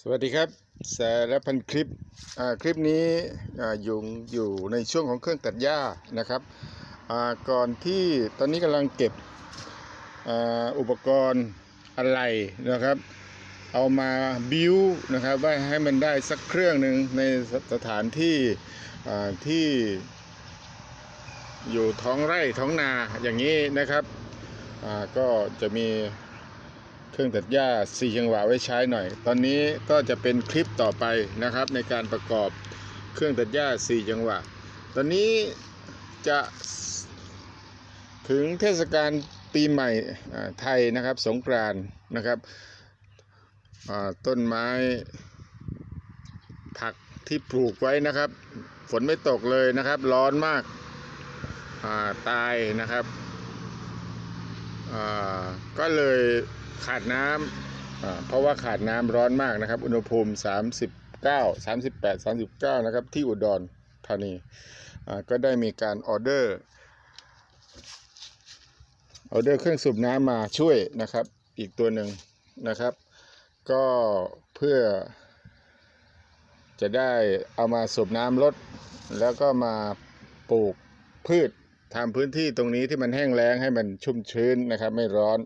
สวัสดีครับสารพันคลิปคลิปนี้อยู่อยู่ในช่วงของเครื่องตัดหญ้านะครับก่อนที่ตอนนี้กำลังเก็บอ,อุปกรณ์อะไรนะครับ เอามาบิวนะครับว่าให้มันได้สักเครื่องหนึ่งในสถานที่ที่อยู่ท้องไร่ท้องนาอย่างนี้นะครับก็จะมี เครื่องตัดหญ้า4จังหวะไว้ใช้หน่อย ตอนนี้ก็จะเป็นคลิปต่อไปนะครับในการประกอบเครื่องตัดหญ้า4จังหวะ ตอนนี้จะถึงเทศกาลปีใหม่ไทยนะครับสงกรานนะครับต้นไม้ผักที่ปลูกไว้นะครับ ฝนไม่ตกเลยนะครับ ร้อนมากาตายนะครับก็เลย ขาดน้ำเพราะว่าขาดน้ำร้อนมากนะครับ อุณหภูมิ 39 38 39 นะครับ ที่อุดรธานีก็ได้มีการออเดอร์ออเดอร์เครื่องสูบน้ำมาช่วยนะครับ อีกตัวหนึ่งนะครับ ก็เพื่อ จะได้เอามาสูบน้ำลด แล้วก็มาปลูกพืชทำพื้นที่ตรงนี้ที่มันแห้งแล้งให้มันชุ่มชื้นนะครับ ไม่ร้อน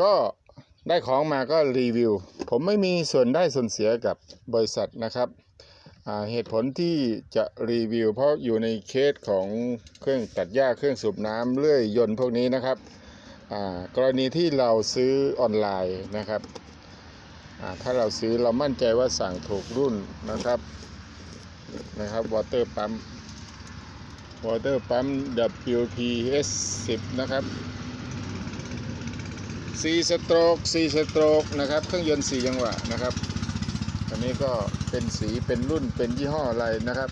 ก็ได้ของมาก็รีวิว ผมไม่มีส่วนได้ส่วนเสียกับบริษัทนะครับ เหตุผลที่จะรีวิว เพราะอยู่ในเคสของเครื่องตัดหญ้าเครื่องสูบน้ำเลื่อยยนต์พวกนี้นะครับ กรณีที่เราซื้อออนไลน์นะครับ ถ้าเราซื้อเรามั่นใจว่าสั่งถูกรุ่นนะครับนะครับวอเตอร์ปั๊มวอเตอร์ปั๊ม WPS 10 นะครับ 4สโตรก4สโตรกนะครับเครื่องยนต์4จังหวะนะครับอันนี้ก็เป็นสีเป็นรุ่นเป็นยี่ห้ออะไรนะครับ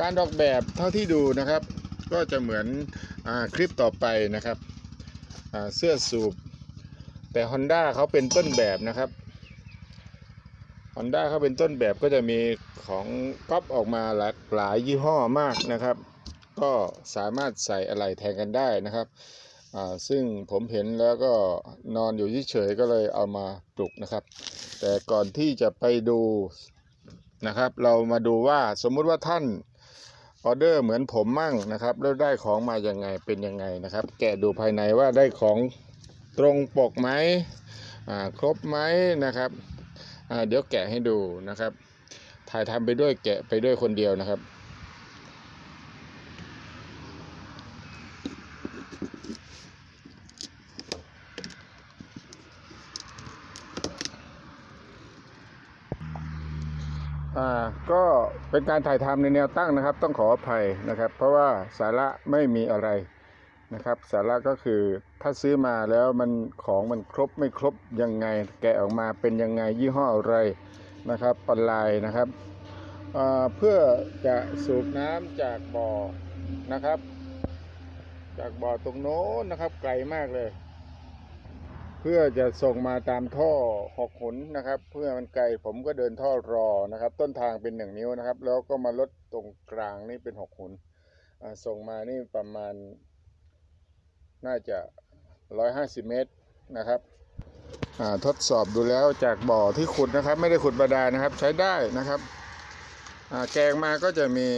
การออกแบบเท่าที่ดูนะครับ ก็จะเหมือนอคลิปต่อไปนะครับเสื้อสูบ แต่ Honda เขาเป็นต้นแบบนะครับ Honda เขาเป็นต้นแบบก็จะมีของก๊อปออกมาหลากหลายยี่ห้อมากนะครับ ก็สามารถใส่อะไรแทนกันได้นะครับ ซึ่งผมเห็นแล้วก็นอนอยู่เฉยๆก็เลยเอามาปลุกนะครับ แต่ก่อนที่จะไปดูนะครับ เรามาดูว่าสมมุติว่าท่านออเดอร์เหมือนผมมั่งนะครับ แล้วได้ของมาอยังไงเป็นยังไงนะครับ แกะดูภายในว่าได้ของตรงปกไหมครบไหมนะครับเดี๋ยวแกะให้ดูนะครับ ถ่ายทำไปด้วยแกะไปด้วยคนเดียวนะครับ อ่าก็เป็นการถ่ายทำในแนวตั้งนะครับ ต้องขออภัยนะครับ เพราะว่าสาระไม่มีอะไรนะครับ สาระก็คือถ้าซื้อมาแล้วมันของมันครบไม่ครบยังไง แกะออกมาเป็นยังไงยี่ห้ออะไรนะครับปลายนะครับเพื่อจะสูบน้ำจากบ่อนะครับ จากบ่อตรงโน้นนะครับ ไกลมากเลย พื่อจะส่งมาตามท่อหกหุนนะครับ เพื่อมันไกลผมก็เดินท่อรอนะครับ ต้นทางเป็นหนึ่งนิ้วนะครับ แล้วก็มาลดตรงกลางนี่เป็นหกหุนส่งมานี่ประมาณ น่าจะร้อยห้าสิบเมตรนะครับทดสอบดูแล้วจากบ่อที่ขุดนะครับ ไม่ได้ขุดบาดาลนะครับ ใช้ได้นะครับแกงมาก็จะมี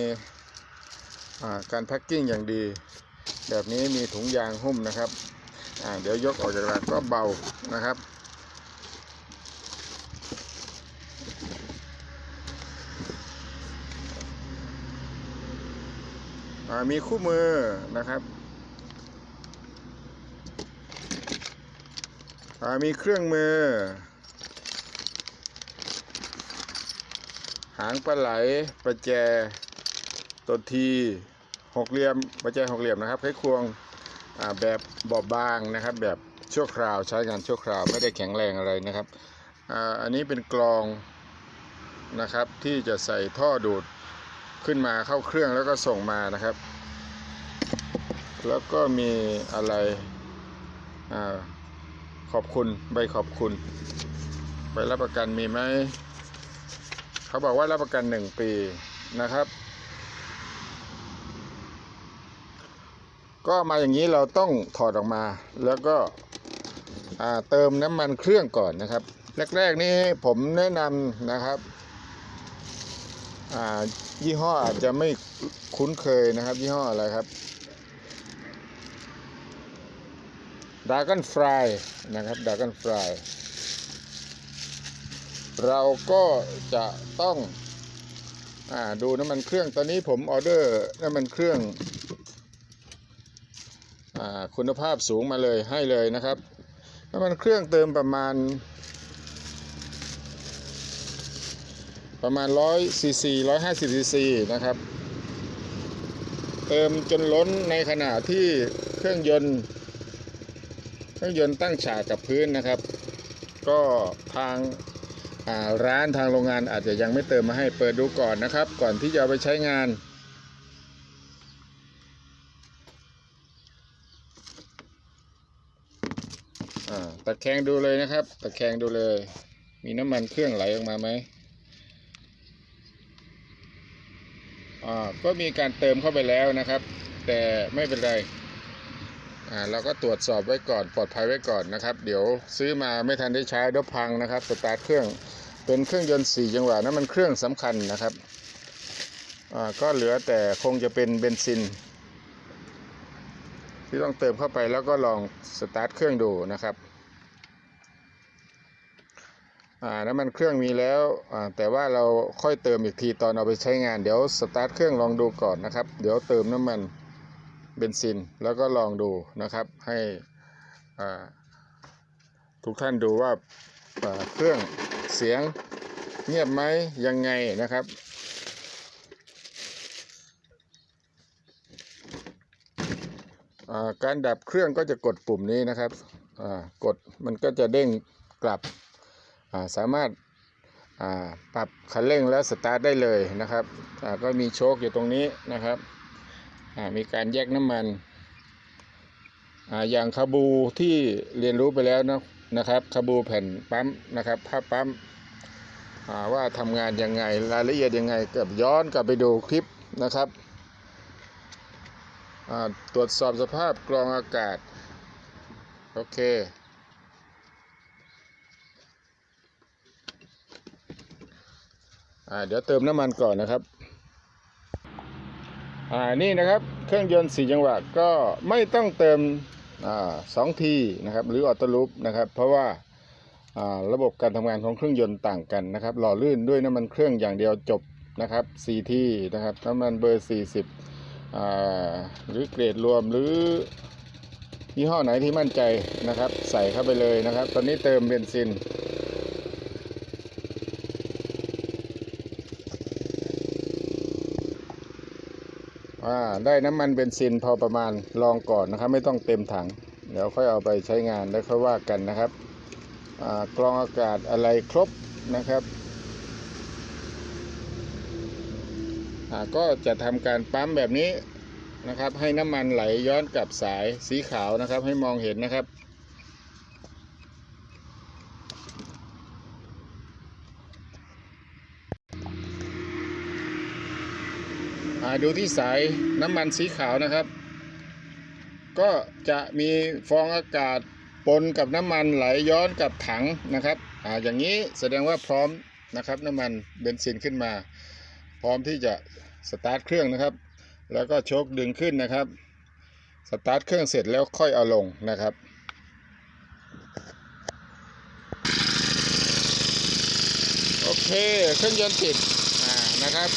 การแพ็คกิ้งอย่างดี แบบนี้มีถุงยางหุ้มนะครับ เดี๋ยวยกออกจากหลักก็เบานะครับ มีคู่มือนะครับ มีเครื่องมือ หางปลาไหลประแจตัวทีหกเหลี่ยมประแจหกเหลี่ยมนะครับไขควง แบบบอบบางนะครับ แบบชั่วคราวใช้งานชั่วคราวไม่ได้แข็งแรงอะไรนะครับอ่าอันนี้เป็นกรองนะครับที่จะใส่ท่อดูดขึ้นมาเข้าเครื่องแล้วก็ส่งมานะครับ แล้วก็มีอะไรอาขอบคุณใบขอบคุณใบรับประกันมีไหมเขาบอกว่ารับประกันหนึ่งปีนะครับ ก็มาอย่างนี้เราต้องถอดออกมา แล้วก็เติมน้ำมันเครื่องก่อนนะครับ แรกๆนี้ผมแนะนำนะครับยี่ห้ออาจจะไม่คุ้นเคยนะครับ ยี่ห้ออะไรครับดากันฟรายนะครับดากันฟรายเราก็จะต้องอดูน้ำมันเครื่องตอนนี้ผมออเดอร์น้ำมันเครื่อง คุณภาพสูงมาเลยให้เลยนะครับน้ำมันเครื่องเติมประมาณ ประมาณ100ซีซี150ซีซีนะครับ เติมจนล้นในขณะที่เครื่องยนต์ เครื่องยนต์ตั้งฉากกับพื้นนะครับ ก็ทางร้านทางโรงงานอาจจะยังไม่เติมมาให้เปิดดูก่อนนะครับ ก่อนที่จะไปใช้งาน ตะแคงดูเลยนะครับ ตะแคงดูเลย มีน้ำมันเครื่องไหลออกมาไหมอ่าก็มีการเติมเข้าไปแล้วนะครับ แต่ไม่เป็นไรอ่าเราก็ตรวจสอบไว้ก่อนปลอดภัยไว้ก่อนนะครับ เดี๋ยวซื้อมาไม่ทันได้ใช้เดี๋ยวพังนะครับสตาร์ทเครื่องเป็นเครื่องยนต์4จังหวะน้ำมันเครื่องสำคัญนะครับอ่าก็เหลือแต่คงจะเป็นเบนซิน ที่ต้องเติมเข้าไปแล้วก็ลองสตาร์ทเครื่องดูนะครับ น้ำมันเครื่องมีแล้วแต่ว่าเราค่อยเติมอีกทีตอนเอาไปใช้งาน เดี๋ยวสตาร์ทเครื่องลองดูก่อนนะครับ เดี๋ยวเติมน้ำมันเบนซินแล้วก็ลองดูนะครับ ให้ทุกท่านดูว่าาเครื่องเสียงเงียบไหมยังไงนะครับาการดับเครื่องก็จะกดปุ่มนี้นะครับกดมันก็จะเด้งกลับ สามารถาปรับคันเร่งแล้วสตาร์ทได้เลยนะครับก็มีโชคอยู่ตรงนี้นะครับมีการแยกน้ำมันออย่างคาบูที่เรียนรู้ไปแล้วนะนะครับคาบูแผ่นปั๊มนะครับภาพปั๊มว่าทำงานยังไงรายละเอียดยังไงกับย้อนกลับไปดูคลิปนะครับตรวจสอบสภาพกรองอากาศ โอเค อ่าเดี๋ยวเติมน้ำมันก่อนนะครับ อ่านี่นะครับเครื่องยนต์สี่จังหวะก็ไม่ต้องเติมอ่าสองทีนะครับ หรือออโต้ลูปนะครับ เพราะว่าอ่าระบบการทำงานของเครื่องยนต์ต่างกันนะครับ หล่อลื่นด้วยน้ำมันเครื่องอย่างเดียวจบนะครับสี่ที่นะครับน้ำมันเบอร์สี่สิบอ่าหรือเกรดรวมหรือยี่ห้อไหนที่มั่นใจนะครับ ใส่เข้าไปเลยนะครับ ตอนนี้เติมเบนซิน อ่าได้น้ำมันเบนซินพอประมาณลองก่อนนะครับไม่ต้องเต็มถัง เดี๋ยวค่อยเอาไปใช้งานแล้วค่อยว่ากันนะครับอ่ากรองอากาศอะไรครบนะครับอ่าก็จะทำการปั๊มแบบนี้นะครับ ให้น้ำมันไหลย้อนกลับสายสีขาวนะครับ ให้มองเห็นนะครับ ดูที่สายน้ำมันสีขาวนะครับ ก็จะมีฟองอากาศปนกับน้ำมันไหลย้อนกับถังนะครับอ่าอย่างนี้แสดงว่าพร้อมนะครับน้ำมันเบนซินขึ้นมา พร้อมที่จะสตาร์ทเครื่องนะครับ แล้วก็โชคดึงขึ้นนะครับสตาร์ทเครื่องเสร็จแล้วค่อยเอาลงนะครับโอเคเครื่องยนต์ติดอ่านะครับ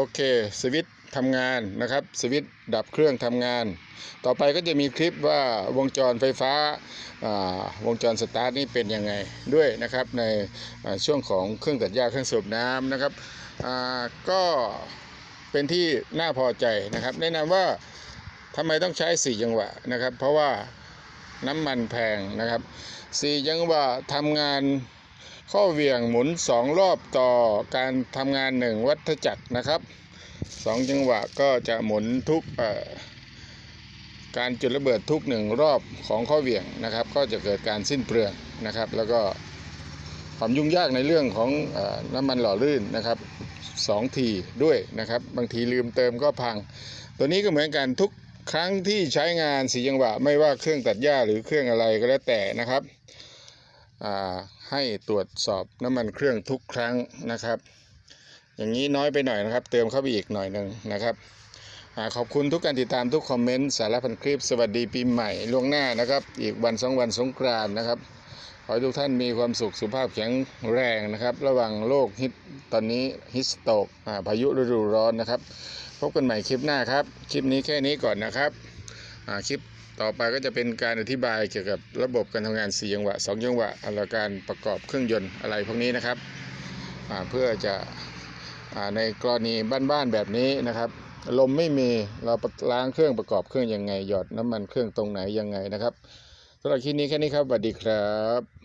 โอเคสวิตช์ทำงานนะครับสวิตช์ดับเครื่องทำงาน ต่อไปก็จะมีคลิปว่าวงจรไฟฟ้าวงจรสตาร์ทนี่เป็นยังไงด้วยนะครับในช่วงของเครื่องตัดหญ้าเครื่องสูบน้ำนะครับก็เป็นที่น่าพอใจนะครับ แนะนำว่าทำไมต้องใช้4จังหวะนะครับ เพราะว่าน้ำมันแพงนะครับ4จังหวะทำงาน ข้อเวียงหมุน 2 รอบต่อการทำงาน 1 วัฏจักรนะครับ2จังหวะก็จะหมุนทุกการจุดระเบิดทุกหนึ่งรอบของข้อเวียงนะครับ ก็จะเกิดการสิ้นเปลืองนะครับ แล้วก็ความยุ่งยากในเรื่องของอน้ำมันหล่อลื่นนะครับ2ทีด้วยนะครับ บางทีลืมเติมก็พัง ตัวนี้ก็เหมือนกันทุกครั้งที่ใช้งานสีจังหวะ ไม่ว่าเครื่องตัดหญ้าหรือเครื่องอะไรก็แล้วแต่นะครับ ให้ตรวจสอบน้ำมันเครื่องทุกครั้งนะครับ อย่างนี้น้อยไปหน่อยนะครับ เติมเข้าไปอีกหน่อยหนึ่งนะครับอขอบคุณทุกการติดตามทุกคอมเมนต์สารพันคลิป สวัสดีปีใหม่ล่วงหน้านะครับ อีกวันสองวันสงกรานต์นะครับ ขอให้ทุกท่านมีความสุขสุขภาพแข็งแรงนะครับ ระว่างโรคฮิตตอนนี้ฮิสโตกอ่าพายุฤดูร้อนนะครับ พบกันใหม่คลิปหน้าครับ คลิปนี้แค่นี้ก่อนนะครับคลิป ต่อไปก็จะเป็นการอธิบายเกี่ยวกับระบบการทำงาน 4 จังหวะ 2 จังหวะอะไรการประกอบเครื่องยนต์อะไรพวกนี้นะครับเพื่อจะอในกรณีบ้านๆแบบนี้นะครับ ลมไม่มีเราล้างเครื่องประกอบเครื่องยังไงหยอดน้ำมันเครื่องตรงไหนยังไงนะครับสำหรับคลิปนี้แค่นี้ครับสวัสดีครับ